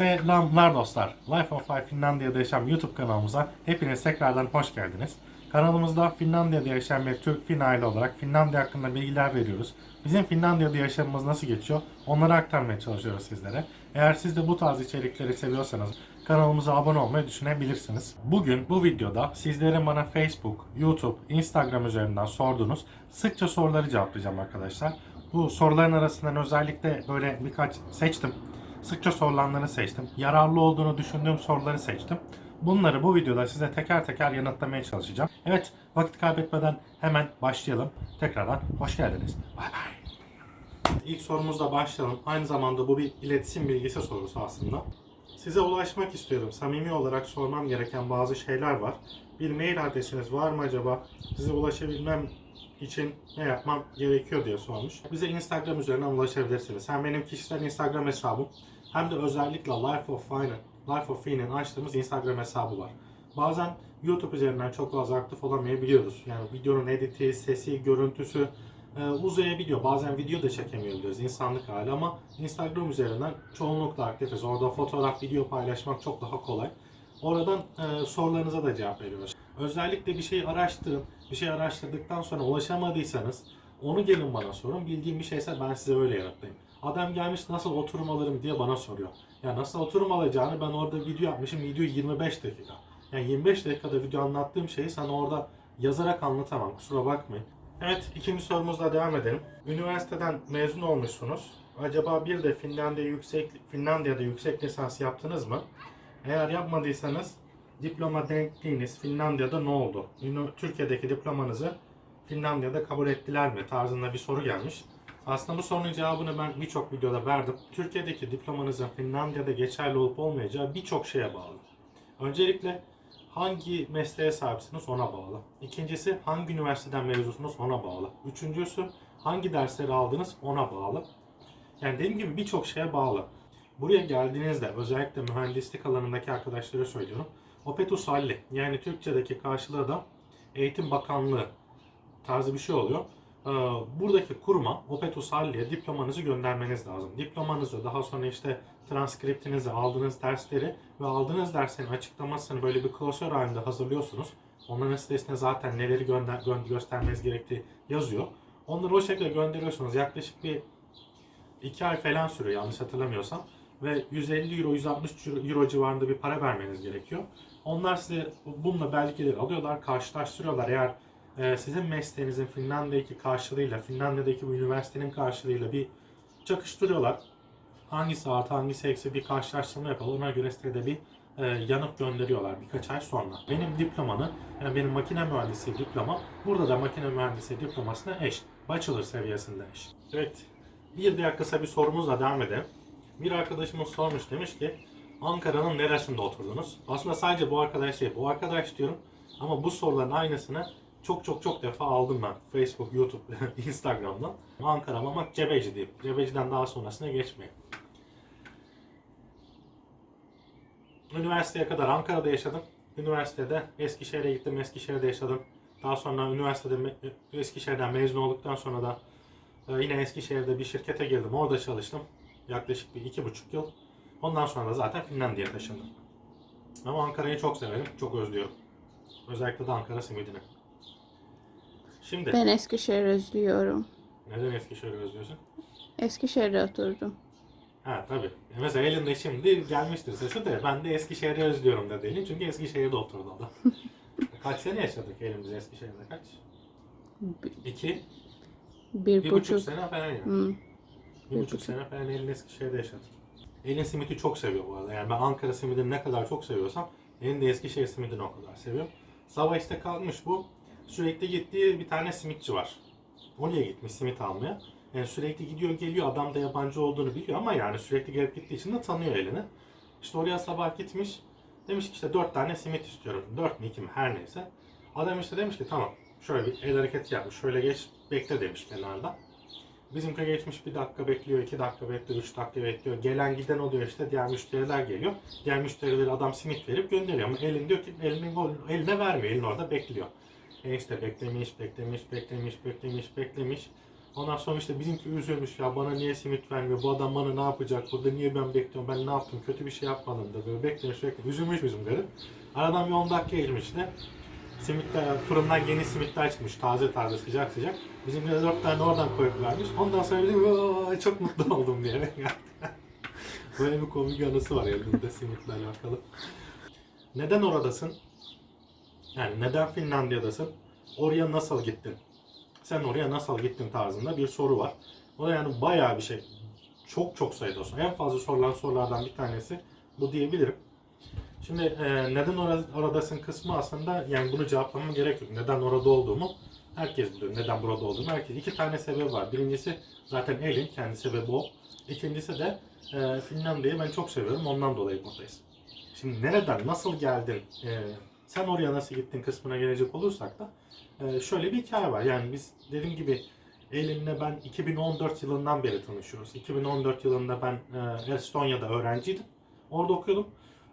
Selamlar dostlar. Life of Life Finlandiya'da yaşam YouTube kanalımıza hepiniz tekrardan hoş geldiniz. Kanalımızda Finlandiya'da yaşayan bir Türk Fin aile olarak Finlandiya hakkında bilgiler veriyoruz. Bizim Finlandiya'da yaşamımız nasıl geçiyor onları aktarmaya çalışıyoruz sizlere. Eğer siz de bu tarz içerikleri seviyorsanız kanalımıza abone olmayı düşünebilirsiniz. Bugün bu videoda sizlerin bana Facebook, YouTube, Instagram üzerinden sorduğunuz sıkça soruları cevaplayacağım arkadaşlar. Bu soruların arasından özellikle böyle birkaç seçtim. Sıkça sorulanları seçtim. Yararlı olduğunu düşündüğüm soruları seçtim. Bunları bu videoda size teker teker yanıtlamaya çalışacağım. Evet, vakit kaybetmeden hemen başlayalım. Tekrardan hoş geldiniz. Bay bay. İlk sorumuzla başlayalım. Aynı zamanda bu bir iletişim bilgisi sorusu aslında. Size ulaşmak istiyorum. Samimi olarak sormam gereken bazı şeyler var. Bir mail adresiniz var mı acaba? Size ulaşabilmem için ne yapmam gerekiyor diye sormuş. Bize Instagram üzerinden ulaşabilirsiniz. Hem benim kişisel Instagram hesabım hem de özellikle Life of Fine'ın Life of Fine'in açtığımız Instagram hesabı var. Bazen YouTube üzerinden çok fazla aktif olamayabiliyoruz. Yani videonun editi, sesi, görüntüsü e, uzayabiliyor. Bazen video da çekemeyebiliyoruz insanlık hali ama Instagram üzerinden çoğunlukla aktifiz. Orada fotoğraf, video paylaşmak çok daha kolay. Oradan e, sorularınıza da cevap veriyoruz. Özellikle bir şey araştırın. Bir şey araştırdıktan sonra ulaşamadıysanız onu gelin bana sorun. Bildiğim bir şeyse ben size öyle yanıtlayayım. Adam gelmiş nasıl oturum alırım diye bana soruyor. Ya nasıl oturum alacağını ben orada video yapmışım. Video 25 dakika. Yani 25 dakikada video anlattığım şeyi sana orada yazarak anlatamam. Kusura bakmayın. Evet ikinci sorumuzla devam edelim. Üniversiteden mezun olmuşsunuz. Acaba bir de Finlandiya yüksek Finlandiya'da yüksek lisans yaptınız mı? Eğer yapmadıysanız diploma denkliğiniz Finlandiya'da ne oldu? Türkiye'deki diplomanızı Finlandiya'da kabul ettiler mi? Tarzında bir soru gelmiş. Aslında bu sorunun cevabını ben birçok videoda verdim. Türkiye'deki diplomanızın Finlandiya'da geçerli olup olmayacağı birçok şeye bağlı. Öncelikle hangi mesleğe sahipsiniz ona bağlı. İkincisi hangi üniversiteden mezunsunuz ona bağlı. Üçüncüsü hangi dersleri aldınız ona bağlı. Yani dediğim gibi birçok şeye bağlı. Buraya geldiğinizde özellikle mühendislik alanındaki arkadaşlara söylüyorum. Opetus Halli yani Türkçedeki karşılığı da Eğitim Bakanlığı tarzı bir şey oluyor. Ee, Buradaki kuruma Opetus Halli'ye diplomanızı göndermeniz lazım. Diplomanızı daha sonra işte transkriptinizi, aldığınız dersleri ve aldığınız derslerin açıklamasını böyle bir klasör halinde hazırlıyorsunuz. Onların sitesine zaten neleri gönder, gö- göstermeniz gerektiği yazıyor. Onları o şekilde gönderiyorsunuz. Yaklaşık bir 2 ay falan sürüyor yanlış hatırlamıyorsam. Ve 150 euro, 160 euro- civarında bir para vermeniz gerekiyor. Onlar size bununla belgeleri alıyorlar, karşılaştırıyorlar. Eğer sizin mesleğinizin Finlandiya'daki karşılığıyla, Finlandiya'daki bu üniversitenin karşılığıyla bir çakıştırıyorlar. Hangisi artı hangisi eksi bir karşılaştırma yapalım. Ona göre size de bir e, yanıt gönderiyorlar birkaç ay sonra. Benim diplomanı, yani benim makine mühendisi diploma, burada da makine mühendisi diplomasına eş. Bachelor seviyesinde eş. Evet, bir diğer kısa bir sorumuzla devam edelim. Bir arkadaşımız sormuş demiş ki Ankara'nın neresinde oturdunuz? Aslında sadece bu arkadaş değil. Bu arkadaş diyorum ama bu soruların aynısını çok çok çok defa aldım ben. Facebook, YouTube, Instagram'dan. Ankara ama Cebeci diyeyim. Cebeci'den daha sonrasına geçmeyeyim. Üniversiteye kadar Ankara'da yaşadım. Üniversitede Eskişehir'e gittim. Eskişehir'de yaşadım. Daha sonra üniversitede me- Eskişehir'den mezun olduktan sonra da ee, Yine Eskişehir'de bir şirkete girdim. Orada çalıştım. Yaklaşık bir iki buçuk yıl. Ondan sonra da zaten Finlandiya'ya taşındım. Ama Ankara'yı çok severim. Çok özlüyorum. Özellikle de Ankara simidini. Şimdi Ben Eskişehir özlüyorum. neden Eskişehir'i özlüyorsun? Eskişehir'de oturdum. Ha tabii. E Mesela elinde şimdi gelmiştir sesi de ben de Eskişehir'i özlüyorum da değilim. Çünkü Eskişehir'de oturdu o da. kaç sene yaşadık elimiz Eskişehir'de kaç? Bir, İki, bir, bir buçuk, buçuk. sene falan yani. Hı. Bir Bir buçuk buçuk. sene falan Elin Eskişehir'de yaşadım. Elin simiti çok seviyor bu arada. Yani ben Ankara simidini ne kadar çok seviyorsam Elin de Eskişehir simidini o kadar seviyor. Sabah işte kalkmış bu. Sürekli gittiği bir tane simitçi var. Oraya gitmiş simit almaya. Yani sürekli gidiyor geliyor. Adam da yabancı olduğunu biliyor ama yani sürekli gelip gittiği için de tanıyor elini. İşte oraya sabah gitmiş. Demiş ki işte dört tane simit istiyorum. Dört mü iki mi her neyse. Adam işte demiş ki tamam. Şöyle bir el hareketi yapmış. Şöyle geç bekle demiş kenarda. Bizimki geçmiş bir dakika bekliyor, iki dakika bekliyor, üç dakika bekliyor. Gelen giden oluyor işte diğer müşteriler geliyor. Diğer müşterileri adam simit verip gönderiyor ama elin diyor ki elini, eline vermiyor, elin orada bekliyor. E işte beklemiş, beklemiş, beklemiş, beklemiş, beklemiş. Ondan sonra işte bizimki üzülmüş ya bana niye simit vermiyor, bu adam bana ne yapacak, burada niye ben bekliyorum, ben ne yaptım, kötü bir şey yapmadım da böyle bekliyor sürekli. Üzülmüş bizim garip. Aradan bir 10 dakika geçmiş işte. Simitler, fırından yeni simitler çıkmış, taze taze, sıcak sıcak. Bizimkiler 4 tane oradan koyup vermiş. Ondan sonra dedim "Vay, çok mutlu oldum diye. böyle bir komik anısı var elimde simitle alakalı. Neden oradasın? Yani neden Finlandiya'dasın? Oraya nasıl gittin? Sen oraya nasıl gittin tarzında bir soru var. O da yani bayağı bir şey. Çok çok sayıda soru. En fazla sorulan sorulardan bir tanesi bu diyebilirim. Şimdi e, neden orada, oradasın kısmı aslında yani bunu cevaplamam gerek yok. Neden orada olduğumu herkes biliyor. Neden burada olduğumu herkes. İki tane sebep var. Birincisi zaten Elin kendi sebebi o. İkincisi de e, Finlandiya'yı ben çok seviyorum. Ondan dolayı buradayız. Şimdi nereden, nasıl geldin, e, sen oraya nasıl gittin kısmına gelecek olursak da e, şöyle bir hikaye var. Yani biz dediğim gibi Elin'le ben 2014 yılından beri tanışıyoruz. 2014 yılında ben e, Estonya'da öğrenciydim. Orada okuyordum.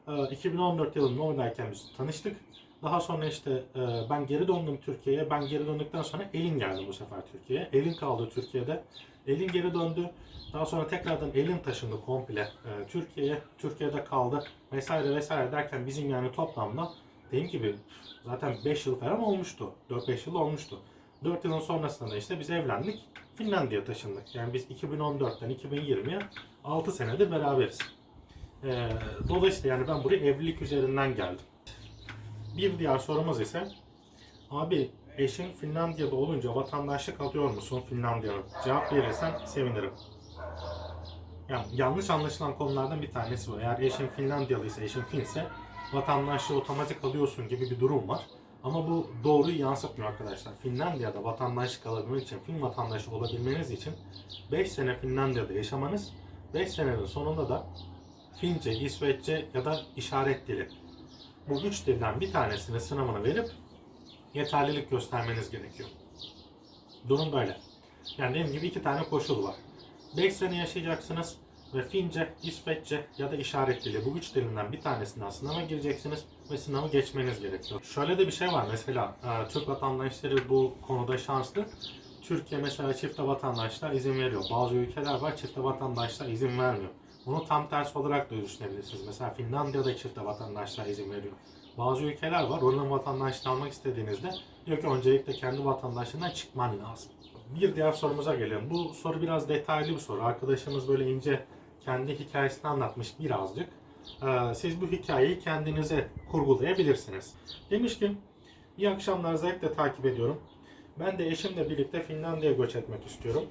E, 2014 yılında oradayken biz tanıştık. Daha sonra işte e, ben geri döndüm Türkiye'ye. Ben geri döndükten sonra Elin geldi bu sefer Türkiye'ye. Elin kaldı Türkiye'de. Elin geri döndü. Daha sonra tekrardan Elin taşındı komple e, Türkiye'ye. Türkiye'de kaldı vesaire vesaire derken bizim yani toplamda dediğim gibi zaten 5 yıl falan olmuştu. 4-5 yıl olmuştu. 4 yılın sonrasında da işte biz evlendik. Finlandiya taşındık. Yani biz 2014'ten 2020'ye 6 senedir beraberiz. Ee, dolayısıyla yani ben buraya evlilik üzerinden geldim. Bir diğer sorumuz ise abi eşin Finlandiya'da olunca vatandaşlık alıyor musun Finlandiya'nın? Cevap verirsen sevinirim. Yani yanlış anlaşılan konulardan bir tanesi bu. Eğer eşin Finlandiyalıysa, eşin Finse vatandaşlığı otomatik alıyorsun gibi bir durum var. Ama bu doğruyu yansıtmıyor arkadaşlar. Finlandiya'da vatandaşlık alabilmek için, Fin vatandaşı olabilmeniz için 5 sene Finlandiya'da yaşamanız, 5 senenin sonunda da Fince, İsveççe ya da işaret dili. Bu üç dilden bir tanesini sınavını verip yeterlilik göstermeniz gerekiyor. Durum böyle. Yani dediğim gibi iki tane koşul var. 5 sene yaşayacaksınız ve Fince, İsveççe ya da işaret dili bu üç dilinden bir tanesinden sınava gireceksiniz ve sınavı geçmeniz gerekiyor. Şöyle de bir şey var mesela e, Türk vatandaşları bu konuda şanslı. Türkiye mesela çifte vatandaşlar izin veriyor. Bazı ülkeler var çifte vatandaşlar izin vermiyor. Bunu tam tersi olarak da düşünebilirsiniz. Mesela Finlandiya'da çifte vatandaşlar izin veriyor. Bazı ülkeler var, oranın vatandaşlığını almak istediğinizde diyor ki öncelikle kendi vatandaşlığından çıkman lazım. Bir diğer sorumuza gelelim. Bu soru biraz detaylı bir soru. Arkadaşımız böyle ince kendi hikayesini anlatmış birazcık. Ee, siz bu hikayeyi kendinize kurgulayabilirsiniz. Demiş ki, iyi akşamlar zevkle takip ediyorum. Ben de eşimle birlikte Finlandiya'ya göç etmek istiyorum.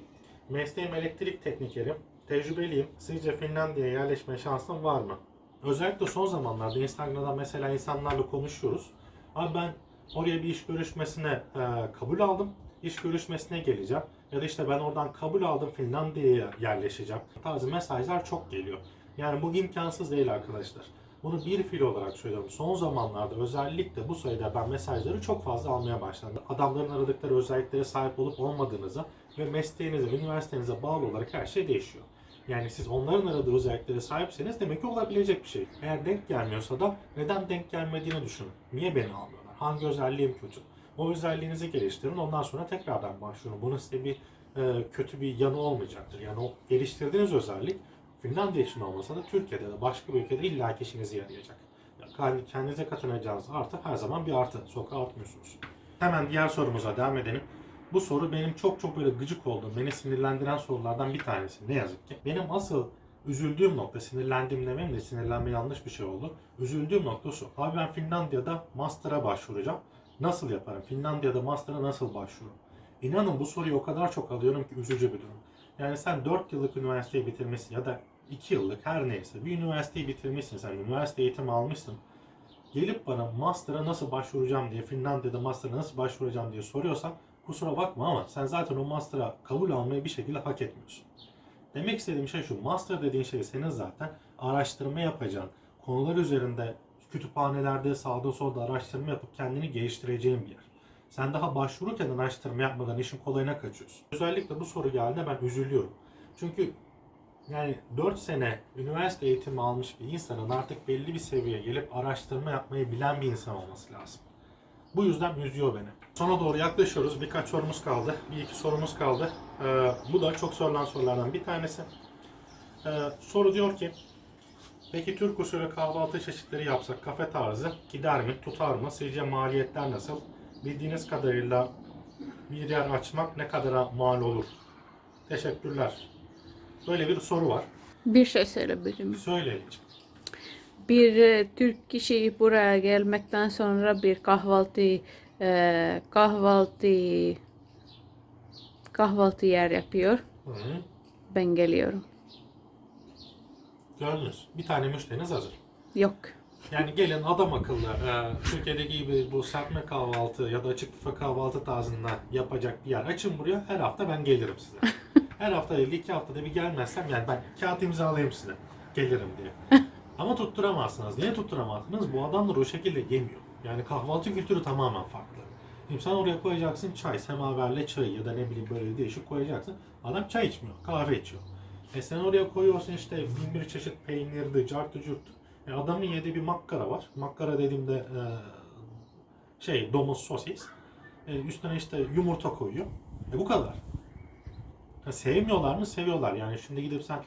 Mesleğim elektrik teknikeri. Tecrübeliyim. Sizce Finlandiya'ya yerleşme şansım var mı? Özellikle son zamanlarda Instagram'da mesela insanlarla konuşuyoruz. Abi ben oraya bir iş görüşmesine e, kabul aldım. İş görüşmesine geleceğim. Ya da işte ben oradan kabul aldım Finlandiya'ya yerleşeceğim. Tarzı mesajlar çok geliyor. Yani bu imkansız değil arkadaşlar. Bunu bir fil olarak söylüyorum. Son zamanlarda özellikle bu sayıda ben mesajları çok fazla almaya başladım. Adamların aradıkları özelliklere sahip olup olmadığınıza ve mesleğinize, üniversitenize bağlı olarak her şey değişiyor. Yani siz onların aradığı özelliklere sahipseniz demek ki olabilecek bir şey. Eğer denk gelmiyorsa da neden denk gelmediğini düşünün. Niye beni almıyorlar? Hangi özelliğim kötü? O özelliğinizi geliştirin. Ondan sonra tekrardan başvurun. Bunun size bir e, kötü bir yanı olmayacaktır. Yani o geliştirdiğiniz özellik Finlandiya için olmasa da Türkiye'de de başka bir ülkede illaki işinize yarayacak. Yani kendinize katınacağınız artı her zaman bir artı. Sokağa atmıyorsunuz. Hemen diğer sorumuza devam edelim. Bu soru benim çok çok böyle gıcık olduğum, beni sinirlendiren sorulardan bir tanesi. Ne yazık ki. Benim asıl üzüldüğüm nokta, sinirlendiğim demeyeyim de sinirlenme yanlış bir şey oldu. Üzüldüğüm nokta şu. Abi ben Finlandiya'da master'a başvuracağım. Nasıl yaparım? Finlandiya'da master'a nasıl başvururum? İnanın bu soruyu o kadar çok alıyorum ki üzücü bir durum. Yani sen 4 yıllık üniversiteyi bitirmişsin ya da 2 yıllık her neyse bir üniversiteyi bitirmişsin sen üniversite eğitimi almışsın. Gelip bana master'a nasıl başvuracağım diye Finlandiya'da master'a nasıl başvuracağım diye soruyorsan kusura bakma ama sen zaten o master'a kabul almayı bir şekilde hak etmiyorsun. Demek istediğim şey şu master dediğin şey senin zaten araştırma yapacağın konular üzerinde kütüphanelerde sağda solda araştırma yapıp kendini geliştireceğin bir yer. Sen daha başvururken araştırma yapmadan işin kolayına kaçıyorsun. Özellikle bu soru geldiğinde ben üzülüyorum. Çünkü yani 4 sene üniversite eğitimi almış bir insanın artık belli bir seviyeye gelip araştırma yapmayı bilen bir insan olması lazım. Bu yüzden üzüyor beni. Sona doğru yaklaşıyoruz. Birkaç sorumuz kaldı. Bir iki sorumuz kaldı. Ee, bu da çok sorulan sorulardan bir tanesi. Ee, soru diyor ki, peki Türk usulü kahvaltı çeşitleri yapsak kafe tarzı gider mi, tutar mı? Sizce maliyetler nasıl? Bildiğiniz kadarıyla bir yer açmak ne kadara mal olur? Teşekkürler. Böyle bir soru var. Bir şey söyleyebilirim. Söyle Elif'ciğim. Bir e, Türk kişi buraya gelmekten sonra bir kahvaltı e, kahvaltı kahvaltı yer yapıyor. Hı -hı. Ben geliyorum. Gördünüz. Bir tane müşteriniz hazır. Yok. Yani gelin adam akıllı e, Türkiye'deki gibi bu serpme kahvaltı ya da açık büfe kahvaltı tarzında yapacak bir yer açın buraya. Her hafta ben gelirim size. Her hafta değil iki haftada bir gelmezsem yani ben kağıt imzalayayım size. Gelirim diye. Ama tutturamazsınız. Niye tutturamazsınız? Bu adamlar o şekilde yemiyor. Yani kahvaltı kültürü tamamen farklı. Şimdi sen oraya koyacaksın çay, semaverle çay ya da ne bileyim böyle değişik koyacaksın. Adam çay içmiyor, kahve içiyor. E sen oraya koyuyorsun işte bin bir çeşit peynirdi, cartı curttu. E adamın yediği bir makkara var. Makkara dediğimde e, şey domuz sosis. E, üstüne işte yumurta koyuyor. E bu kadar. Ha, sevmiyorlar mı? Seviyorlar. Yani şimdi gidip sen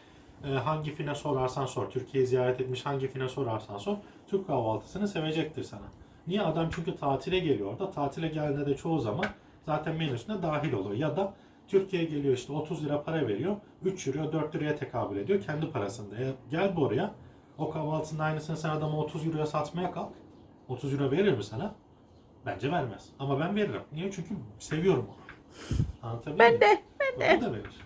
e, hangi fine sorarsan sor. Türkiye'yi ziyaret etmiş hangi fine sorarsan sor. Türk kahvaltısını sevecektir sana. Niye? Adam çünkü tatile geliyor orada. Tatile geldiğinde de çoğu zaman zaten menüsüne dahil oluyor. Ya da Türkiye'ye geliyor işte 30 lira para veriyor. 3 euro 4 liraya tekabül ediyor kendi parasında. E, gel buraya o kahvaltının aynısını sen adama 30 euroya satmaya kalk. 30 euro verir mi sana? Bence vermez. Ama ben veririm. Niye? Çünkü seviyorum onu. Anlatabiliyor Ben muyum? de, ben de. O da verir.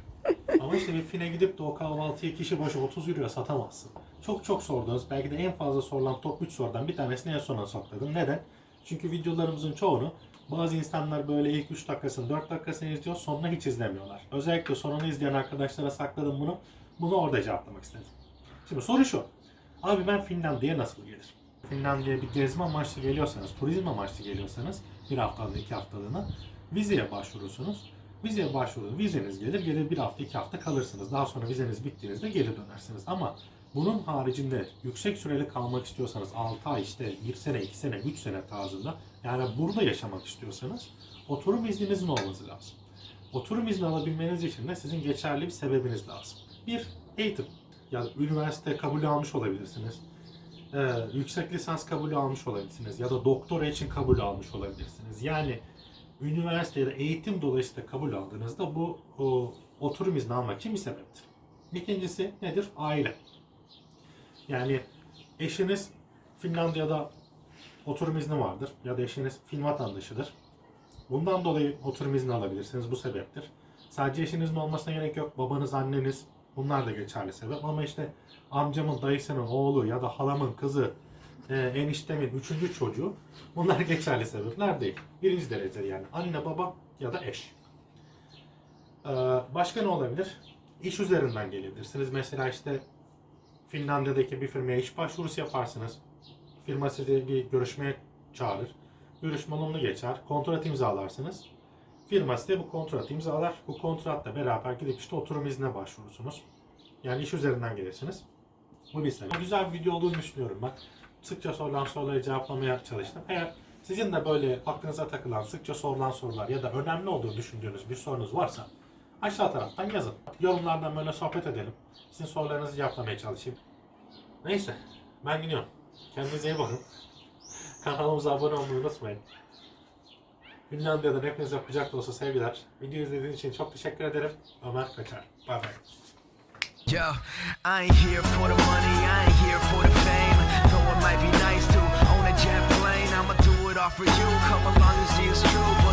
Ama işte bir fine gidip de o kahvaltıyı kişi başı 30 euroya satamazsın. Çok çok sordunuz. Belki de en fazla sorulan top 3 sorudan bir tanesini en sona sakladım. Neden? Çünkü videolarımızın çoğunu bazı insanlar böyle ilk 3 dakikasını 4 dakikasını izliyor sonunu hiç izlemiyorlar. Özellikle sonunu izleyen arkadaşlara sakladım bunu. Bunu orada cevaplamak istedim. Şimdi soru şu. Abi ben Finlandiya'ya nasıl gelirim? Finlandiya'ya bir gezme amaçlı geliyorsanız, turizm amaçlı geliyorsanız bir haftalığına, iki haftalığına vizeye başvurursunuz. Vizeye başvurun, vizeniz gelir, gelir bir hafta, iki hafta kalırsınız. Daha sonra vizeniz bittiğinizde geri dönersiniz. Ama bunun haricinde yüksek süreli kalmak istiyorsanız 6 ay işte 1 sene, 2 sene, 3 sene tarzında yani burada yaşamak istiyorsanız oturum izninizin olması lazım. Oturum izni alabilmeniz için de sizin geçerli bir sebebiniz lazım. Bir, eğitim. Yani üniversite kabulü almış olabilirsiniz. Ee, yüksek lisans kabulü almış olabilirsiniz. Ya da doktora için kabul almış olabilirsiniz. Yani üniversite ya da eğitim dolayısıyla kabul aldığınızda bu o, oturum izni almak için bir sebeptir. İkincisi nedir? Aile. Yani eşiniz Finlandiya'da oturum izni vardır ya da eşiniz Fin vatandaşıdır. Bundan dolayı oturum izni alabilirsiniz. Bu sebeptir. Sadece eşinizin olmasına gerek yok. Babanız, anneniz bunlar da geçerli sebep. Ama işte amcamın, dayısının oğlu ya da halamın kızı, e, eniştemin üçüncü çocuğu bunlar geçerli sebepler değil. Birinci derece yani anne, baba ya da eş. Ee, başka ne olabilir? İş üzerinden gelebilirsiniz. Mesela işte Finlandiya'daki bir firmaya iş başvurusu yaparsınız. Firma sizi bir görüşmeye çağırır. Görüşme olumlu geçer. Kontrat imzalarsınız. Firma size bu kontratı imzalar. Bu kontratla beraber gidip işte oturum iznine başvurursunuz. Yani iş üzerinden gelirsiniz. Bu bir sebep. Güzel bir video olduğunu düşünüyorum ben. Sıkça sorulan soruları cevaplamaya çalıştım. Eğer sizin de böyle aklınıza takılan, sıkça sorulan sorular ya da önemli olduğunu düşündüğünüz bir sorunuz varsa aşağı taraftan yazın. Yorumlardan böyle sohbet edelim. Sizin sorularınızı cevaplamaya çalışayım. Neyse, ben gidiyorum. Kendinize iyi bakın. Kanalımıza abone olmayı unutmayın. Finlandiya'dan hepinize kucak dolusu sevgiler. Video izlediğiniz için çok teşekkür ederim. Ömer Kaçar. Bay bay. Yo, I ain't here for the money, I ain't here for the fame. Though it might be nice to own a jet plane, I'ma do it all for you. Come along and